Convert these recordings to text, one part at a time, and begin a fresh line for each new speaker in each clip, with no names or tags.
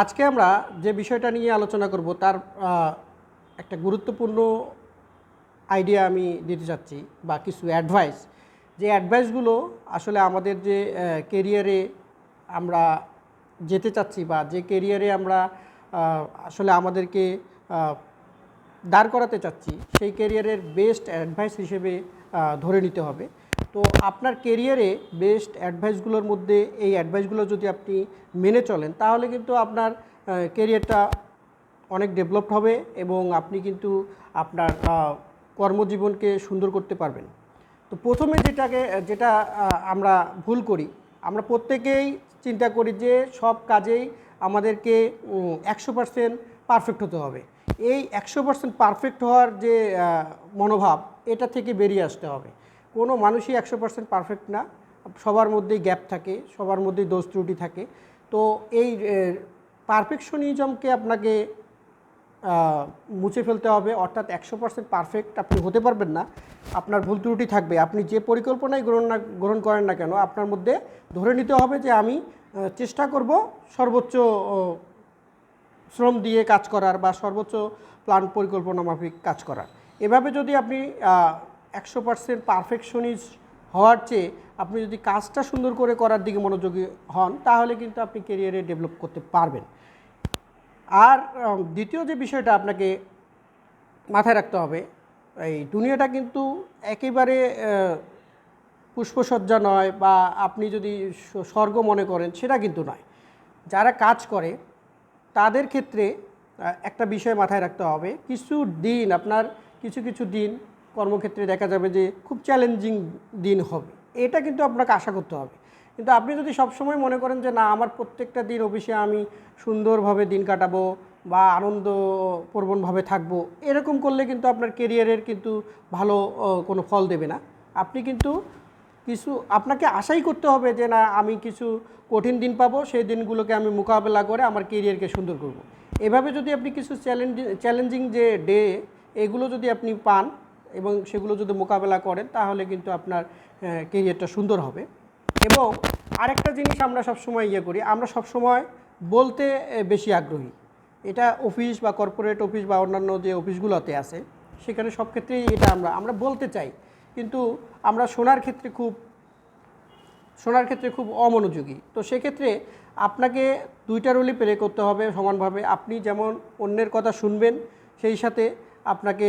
আজকে আমরা যে বিষয়টা নিয়ে আলোচনা করব, তার একটা গুরুত্বপূর্ণ আইডিয়া আমি দিতে চাচ্ছি বা কিছু অ্যাডভাইস যে অ্যাডভাইসগুলো আসলে আমাদের যে কেরিয়ারে আমরা যেতে চাচ্ছি বা যে কেরিয়ারে আমরা আসলে আমাদেরকে দাঁড় করাতে চাচ্ছি, সেই কেরিয়ারের বেস্ট অ্যাডভাইস হিসেবে ধরে নিতে হবে। তো আপনার কেরিয়ারে বেস্ট অ্যাডভাইসগুলোর মধ্যে এই অ্যাডভাইসগুলো যদি আপনি মেনে চলেন, তাহলে কিন্তু আপনার কেরিয়ারটা অনেক ডেভেলপড হবে এবং আপনি কিন্তু আপনার কর্মজীবনকে সুন্দর করতে পারবেন। তো প্রথমে যেটাকে, যেটা আমরা ভুল করি, আমরা প্রত্যেকেই চিন্তা করি যে সব কাজেই আমাদেরকে একশো পার্সেন্ট পারফেক্ট হতে হবে। এই একশো পার্সেন্ট পারফেক্ট হওয়ার যে মনোভাব, এটা থেকে বেরিয়ে আসতে হবে। কোনো মানুষই একশো পার্সেন্ট পারফেক্ট না। সবার মধ্যেই গ্যাপ থাকে, সবার মধ্যেই দোষ ত্রুটি থাকে। তো এই পারফেকশনিজমকে আপনাকে মুছে ফেলতে হবে। অর্থাৎ একশো পার্সেন্ট পারফেক্ট আপনি হতে পারবেন না। আপনার ভুল ত্রুটি থাকবে। আপনি যে পরিকল্পনাই গ্রহণ না, গ্রহণ করেন না কেন, আপনার মধ্যে ধরে নিতে হবে যে আমি চেষ্টা করব সর্বোচ্চ শ্রম দিয়ে কাজ করার বা সর্বোচ্চ প্ল্যান পরিকল্পনা মাফিক কাজ করার। এভাবে যদি আপনি একশো পার্সেন্ট পারফেকশনিজ হওয়ার চেয়ে আপনি যদি কাজটা সুন্দর করে করার দিকে মনোযোগী হন, তাহলে কিন্তু আপনি কেরিয়ারে ডেভেলপ করতে পারবেন। আর দ্বিতীয় যে বিষয়টা আপনাকে মাথায় রাখতে হবে, এই দুনিয়াটা কিন্তু একেবারে পুষ্পসজ্জা নয় বা আপনি যদি স্বর্গ মনে করেন, সেটা কিন্তু নয়। যারা কাজ করে, তাদের ক্ষেত্রে একটা বিষয় মাথায় রাখতে হবে, কিছু দিন, আপনার কিছু কিছু দিন কর্মক্ষেত্রে দেখা যাবে যে খুব চ্যালেঞ্জিং দিন হবে। এটা কিন্তু আপনাকে আশা করতে হবে। কিন্তু আপনি যদি সবসময় মনে করেন যে, না, আমার প্রত্যেকটা দিন অফিসে আমি সুন্দরভাবে দিন কাটাবো বা আনন্দপ্রবণভাবে থাকব, এরকম করলে কিন্তু আপনার কেরিয়ারের কিন্তু ভালো কোনো ফল দেবে না। আপনি কিন্তু কিছু, আপনাকে আশাই করতে হবে যে, না, আমি কিছু কঠিন দিন পাবো, সেই দিনগুলোকে আমি মোকাবেলা করে আমার কেরিয়ারকে সুন্দর করব। এভাবে যদি আপনি কিছু চ্যালেঞ্জিং চ্যালেঞ্জিং যে ডে এগুলো যদি আপনি পান এবং সেগুলো যদি মোকাবেলা করেন, তাহলে কিন্তু আপনার কেরিয়ারটা সুন্দর হবে। এবং আরেকটা জিনিস আমরা সবসময় ইয়ে করি, আমরা সবসময় বলতে বেশি আগ্রহী। এটা অফিস বা কর্পোরেট অফিস বা অন্যান্য যে অফিসগুলোতে আছে, সেখানে সব ক্ষেত্রেই এটা আমরা আমরা বলতে চাই। কিন্তু আমরা শোনার ক্ষেত্রে খুব, শোনার ক্ষেত্রে খুব অমনোযোগী। তো সেক্ষেত্রে আপনাকে দুইটা রোলই প্লে করতে হবে সমানভাবে। আপনি যেমন অন্যের কথা শুনবেন, সেই সাথে আপনাকে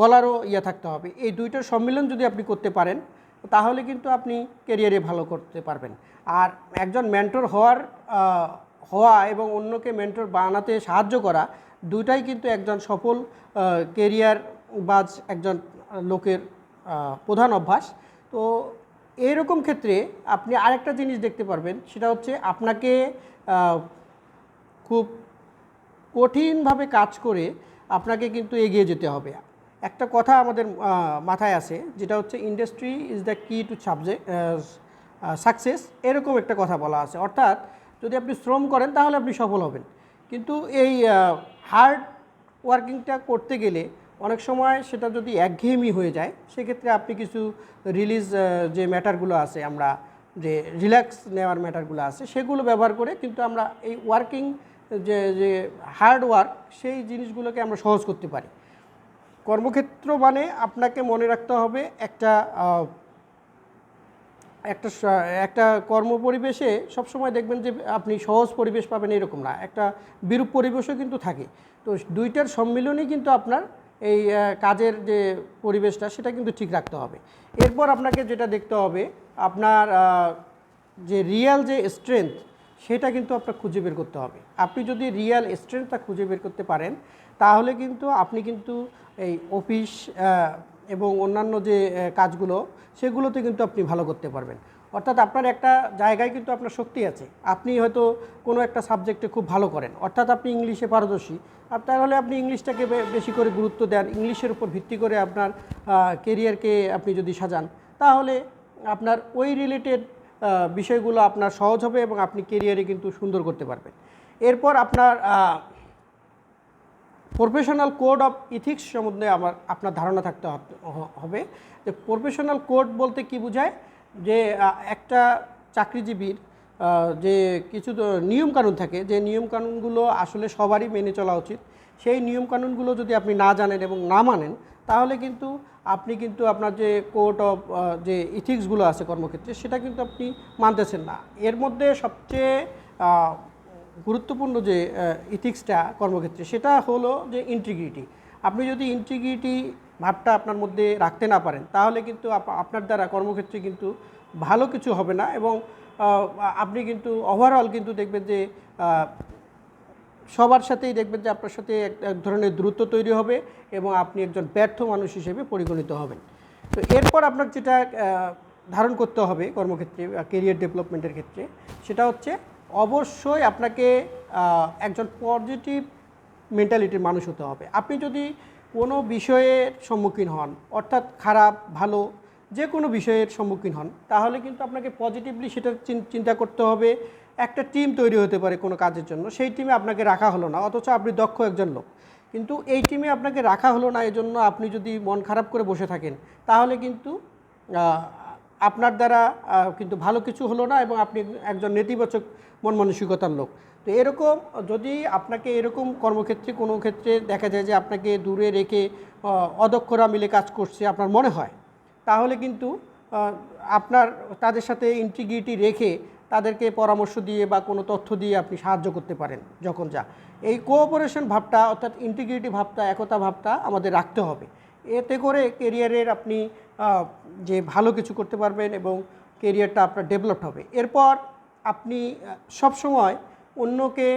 বলারও ইয়ে থাকতে হবে। এই দুইটার সম্মিলন যদি আপনি করতে পারেন, তাহলে কিন্তু আপনি কেরিয়ারে ভালো করতে পারবেন। আর একজন মেন্টর হওয়ার হওয়া এবং অন্যকে মেন্টর বানাতে সাহায্য করা, দুইটাই কিন্তু একজন সফল কেরিয়ার বাজ একজন লোকের প্রধান অভ্যাস। তো এরকম ক্ষেত্রে আপনি আরেকটা জিনিস দেখতে পারবেন, সেটা হচ্ছে আপনাকে খুব কঠিনভাবে কাজ করে আপনাকে কিন্তু এগিয়ে যেতে হবে। একটা কথা আমাদের মাথায় আছে, যেটা হচ্ছে industry is the key to subject success এরকম একটা কথা বলা আছে। অর্থাৎ যদি আপনি শ্রম করেন, তাহলে আপনি সফল হবেন। কিন্তু এই হার্ড ওয়ার্কিংটা করতে গেলে অনেক সময় সেটা যদি একঘেয়েমি হয়ে যায়, সেক্ষেত্রে আপনি কিছু রিলিজ যে ম্যাটারগুলো আছে আমরা, যে রিল্যাক্স নেওয়ার ম্যাটারগুলো আছে, সেগুলো ব্যবহার করে কিন্তু আমরা এই ওয়ার্কিং যে যে হার্ড ওয়ার্ক সেই জিনিসগুলোকে আমরা সহজ করতে পারি। কর্মক্ষেত্র মানে আপনাকে মনে রাখতে হবে একটা একটা একটা কর্মপরিবেশে সবসময় দেখবেন যে আপনি সহজ পরিবেশ পাবেন এরকম না। একটা বিরূপ পরিবেশও কিন্তু থাকে। তো দুইটার সম্মিলনই কিন্তু আপনার এই কাজের যে পরিবেশটা সেটা কিন্তু ঠিক রাখতে হবে। এরপর আপনাকে যেটা দেখতে হবে, আপনার যে রিয়াল যে স্ট্রেংথ সেটা কিন্তু আপনার খুঁজে বের করতে হবে। আপনি যদি রিয়াল স্ট্রেংথটা খুঁজে বের করতে পারেন, তাহলে কিন্তু আপনি কিন্তু এই অফিস এবং অন্যান্য যে কাজগুলো, সেগুলোতে কিন্তু আপনি ভালো করতে পারবেন। অর্থাৎ আপনার একটা জায়গায় কিন্তু আপনার শক্তি আছে। আপনি হয়তো কোনো একটা সাবজেক্টে খুব ভালো করেন। অর্থাৎ আপনি ইংলিশে পারদর্শী। আর তাহলে আপনি ইংলিশটাকে বেশি করে গুরুত্ব দেন। ইংলিশের উপর ভিত্তি করে আপনার কেরিয়ারকে আপনি যদি সাজান, তাহলে আপনার ওই রিলেটেড বিষয়গুলো আপনার সহজ হবে এবং আপনি কেরিয়ারে কিন্তু সুন্দর করতে পারবেন। এরপর আপনার প্রফেশনাল কোড অফ ইথিক্স সম্বন্ধে আমার, আপনার ধারণা থাকতে হবে যে প্রফেশনাল কোড বলতে কি বোঝায়? যে একটা চাকরিজীবীর যে কিছু নিয়মকানুন থাকে, যে নিয়মকানুনগুলো আসলে সবারই মেনে চলা উচিত। সেই নিয়মকানুনগুলো যদি আপনি না জানেন এবং না মানেন তাহলে কিন্তু আপনি কিন্তু আপনার যে কোর্ট অফ যে ইথিক্সগুলো আছে কর্মক্ষেত্রে, সেটা কিন্তু আপনি মানতেছেন না। এর মধ্যে সবচেয়ে গুরুত্বপূর্ণ যে ইথিক্সটা কর্মক্ষেত্রে, সেটা হলো যে ইন্টিগ্রিটি আপনি যদি ইন্টিগ্রিটি ভাবটা আপনার মধ্যে রাখতে না পারেন, তাহলে কিন্তু আপ- আপনার দ্বারা কর্মক্ষেত্রে কিন্তু ভালো কিছু হবে না এবং আপনি কিন্তু ওভারঅল কিন্তু দেখবেন যে সবার সাথেই দেখবেন যে আপনার সাথে এক এক ধরনের দ্রুত তৈরি হবে এবং আপনি একজন ব্যর্থ মানুষ হিসেবে পরিগণিত হবেন। তো এরপর আপনার যেটা ধারণ করতে হবে কর্মক্ষেত্রে কেরিয়ার ডেভেলপমেন্টের ক্ষেত্রে, সেটা হচ্ছে অবশ্যই আপনাকে একজন পজিটিভ মেন্টালিটির মানুষ হতে হবে। আপনি যদি কোনো বিষয়ের সম্মুখীন হন, অর্থাৎ খারাপ, ভালো যে কোনো বিষয়ের সম্মুখীন হন, তাহলে কিন্তু আপনাকে পজিটিভলি সেটা চিন্তা করতে হবে। একটা টিম তৈরি হতে পারে কোনো কাজের জন্য, সেই টিমে আপনাকে রাখা হলো না, অথচ আপনি দক্ষ একজন লোক। কিন্তু এই টিমে আপনাকে রাখা হলো না, এজন্য আপনি যদি মন খারাপ করে বসে থাকেন, তাহলে কিন্তু আপনার দ্বারা কিন্তু ভালো কিছু হলো না এবং আপনি একজন নেতিবাচক মন মানসিকতার লোক। তো এরকম যদি আপনাকে এরকম কর্মক্ষেত্রে, কোনো ক্ষেত্রে দেখা যায় যে আপনাকে দূরে রেখে অদক্ষরা মিলে কাজ করছে আপনার মনে হয়, তাহলে কিন্তু আপনার, তাদের সাথে ইন্টিগ্রিটি রেখে তাদেরকে পরামর্শ দিয়ে বা কোনো তথ্য দিয়ে আপনি সাহায্য করতে পারেন যখন যা। এই কোঅপারেশন ভাবটা অর্থাৎ ইন্টিগ্রিটি ভাবটা, একতা ভাবটা আমাদের রাখতে হবে। এতে করে কেরিয়ারের আপনি যে ভালো কিছু করতে পারবেন এবং কেরিয়ারটা আপনার ডেভেলপড হবে। এরপর আপনি সবসময় অন্যকে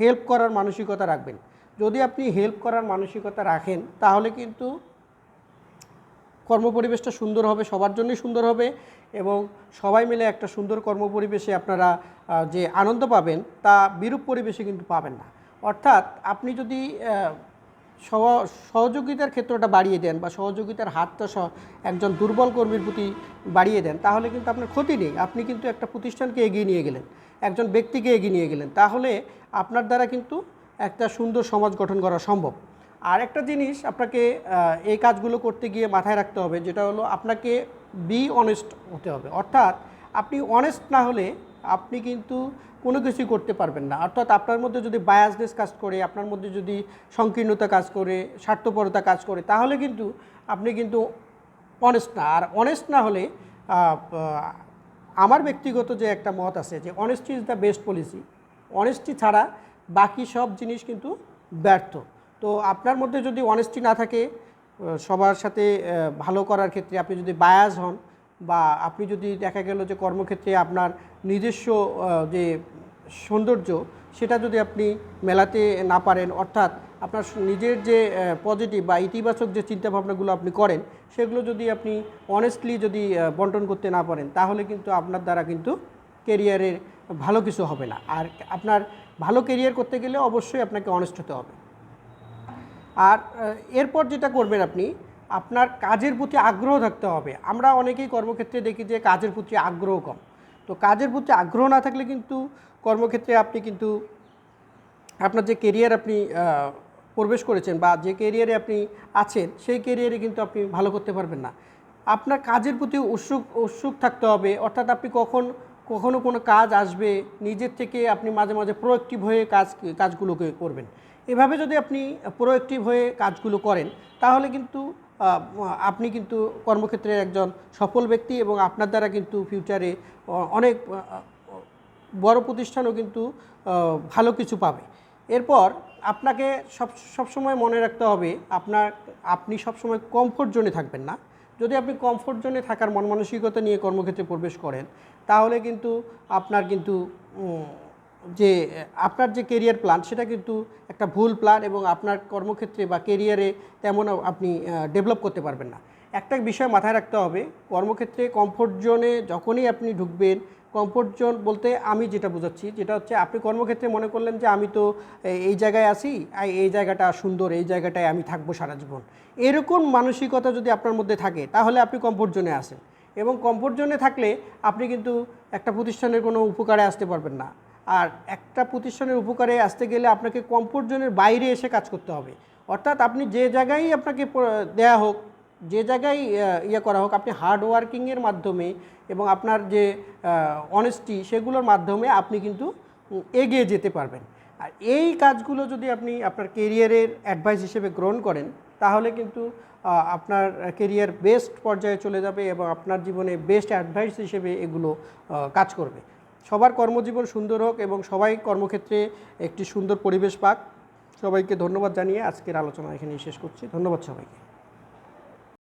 হেল্প করার মানসিকতা রাখবেন। যদি আপনি হেল্প করার মানসিকতা রাখেন, তাহলে কিন্তু কর্মপরিবেশটা সুন্দর হবে, সবার জন্যই সুন্দর হবে এবং সবাই মিলে একটা সুন্দর কর্মপরিবেশে আপনারা যে আনন্দ পাবেন তা বিরূপ পরিবেশে কিন্তু পাবেন না। অর্থাৎ আপনি যদি সহ- সহযোগিতার ক্ষেত্রটা বাড়িয়ে দেন বা সহযোগিতার হাতটা একজন দুর্বল কর্মীর প্রতি বাড়িয়ে দেন, তাহলে কিন্তু আপনার ক্ষতি নেই। আপনি কিন্তু একটা প্রতিষ্ঠানকে এগিয়ে নিয়ে গেলেন, একজন ব্যক্তিকে এগিয়ে নিয়ে গেলেন। তাহলে আপনার দ্বারা কিন্তু একটা সুন্দর সমাজ গঠন করা সম্ভব। আর একটা জিনিস আপনাকে এই কাজগুলো করতে গিয়ে মাথায় রাখতে হবে, যেটা হলো আপনাকে বি অনেস্ট হতে হবে। অর্থাৎ আপনি অনেস্ট না হলে আপনি কিন্তু কোনো কিছুই করতে পারবেন না। অর্থাৎ আপনার মধ্যে যদি বায়াসনেস কাজ করে, আপনার মধ্যে যদি সংকীর্ণতা কাজ করে, স্বার্থপরতা কাজ করে, তাহলে কিন্তু আপনি কিন্তু অনেস্ট না। আর অনেস্ট না হলে আমার ব্যক্তিগত যে একটা মত আছে যে honesty is the best policy honesty ছাড়া বাকি সব জিনিস কিন্তু ব্যর্থ। তো আপনার মধ্যে যদি অনেস্টি না থাকে সবার সাথে ভালো করার ক্ষেত্রে আপনি যদি বায়াস হন বা আপনি যদি দেখা গেল যে কর্মক্ষেত্রে আপনার নিজস্ব যে সৌন্দর্য সেটা যদি আপনি মেলাতে না পারেন, অর্থাৎ আপনার নিজের যে পজিটিভ বা ইতিবাচক যে চিন্তাভাবনাগুলো আপনি করেন, সেগুলো যদি আপনি অনেস্টলি যদি বন্টন করতে না পারেন, তাহলে কিন্তু আপনার দ্বারা কিন্তু কেরিয়ারের ভালো কিছু হবে না। আর আপনার ভালো কেরিয়ার করতে গেলে অবশ্যই আপনাকে অনেস্ট হতে হবে। আর এরপর যেটা করবেন আপনি, আপনার কাজের প্রতি আগ্রহ থাকতে হবে। আমরা অনেকেই কর্মক্ষেত্রে দেখি যে কাজের প্রতি আগ্রহ কম। তো কাজের প্রতি আগ্রহ না থাকলে কিন্তু কর্মক্ষেত্রে আপনি কিন্তু আপনার যে কেরিয়ার আপনি প্রবেশ করেছেন বা যে কেরিয়ারে আপনি আছেন, সেই কেরিয়ারে কিন্তু আপনি ভালো করতে পারবেন না। আপনার কাজের প্রতি উৎসুক উৎসুক থাকতে হবে। অর্থাৎ আপনি কখন, কখনো কোনো কাজ আসবে, নিজের থেকে আপনি মাঝে মাঝে প্রোয়েক্টিভ হয়ে কাজ, কাজগুলোকে করবেন। এভাবে যদি আপনি প্রোয়েক্টিভ হয়ে কাজগুলো করেন, তাহলে কিন্তু আপনি কিন্তু কর্মক্ষেত্রে একজন সফল ব্যক্তি এবং আপনার দ্বারা কিন্তু ফিউচারে অনেক বড় প্রতিষ্ঠানও কিন্তু ভালো কিছু পাবে। এরপর আপনাকে সব সবসময় মনে রাখতে হবে, আপনার, আপনি সবসময় কমফোর্ট জোনে থাকবেন না। যদি আপনি কমফোর্ট জোনে থাকার মন মানসিকতা নিয়ে কর্মক্ষেত্রে প্রবেশ করেন, তাহলে কিন্তু আপনার কিন্তু যে, আপনার যে কেরিয়ার প্ল্যান সেটা কিন্তু একটা ভুল প্ল্যান এবং আপনার কর্মক্ষেত্রে বা কেরিয়ারে তেমন আপনি ডেভেলপ করতে পারবেন না। একটা বিষয় মাথায় রাখতে হবে, কর্মক্ষেত্রে কমফোর্ট জোনে যখনই আপনি ঢুকবেন কমফোর্ট জোন বলতে আমি যেটা বোঝাচ্ছি, যেটা হচ্ছে আপনি কর্মক্ষেত্রে মনে করলেন যে, আমি তো এই জায়গায় আর এই জায়গাটা সুন্দর, এই জায়গাটায় আমি থাকব সারা জীবন। এরকম মানসিকতা যদি আপনার মধ্যে থাকে, তাহলে আপনি কমফোর্ট জোনে আসেন এবং কমফোর্ট জোনে থাকলে আপনি কিন্তু একটা প্রতিষ্ঠানের কোনো উপকারে আসতে পারবেন না। আর একটা প্রতিষ্ঠানের উপকারে আসতে গেলে আপনাকে কমফোর্ট জোনের বাইরে এসে কাজ করতে হবে। অর্থাৎ আপনি যে জায়গায় আপনাকে দেয়া হোক, যে জায়গায় ইয়ে করা হোক, আপনি হার্ড ওয়ার্কিংয়ের মাধ্যমে এবং আপনার যে অনেস্টি সেগুলোর মাধ্যমে আপনি কিন্তু এগিয়ে যেতে পারবেন। আর এই কাজগুলো যদি আপনি আপনার কেরিয়ারের অ্যাডভাইস হিসেবে গ্রহণ করেন, তাহলে কিন্তু আপনার কেরিয়ার বেস্ট পর্যায়ে চলে যাবে এবং আপনার জীবনে বেস্ট অ্যাডভাইস হিসেবে এগুলো কাজ করবে। সবার কর্মজীবন সুন্দর হোক এবং সবাই কর্মক্ষেত্রে একটি সুন্দর পরিবেশ পাক। সবাইকে ধন্যবাদ জানিয়ে আজকের আলোচনা এখানেই শেষ করছি। ধন্যবাদ সবাইকে।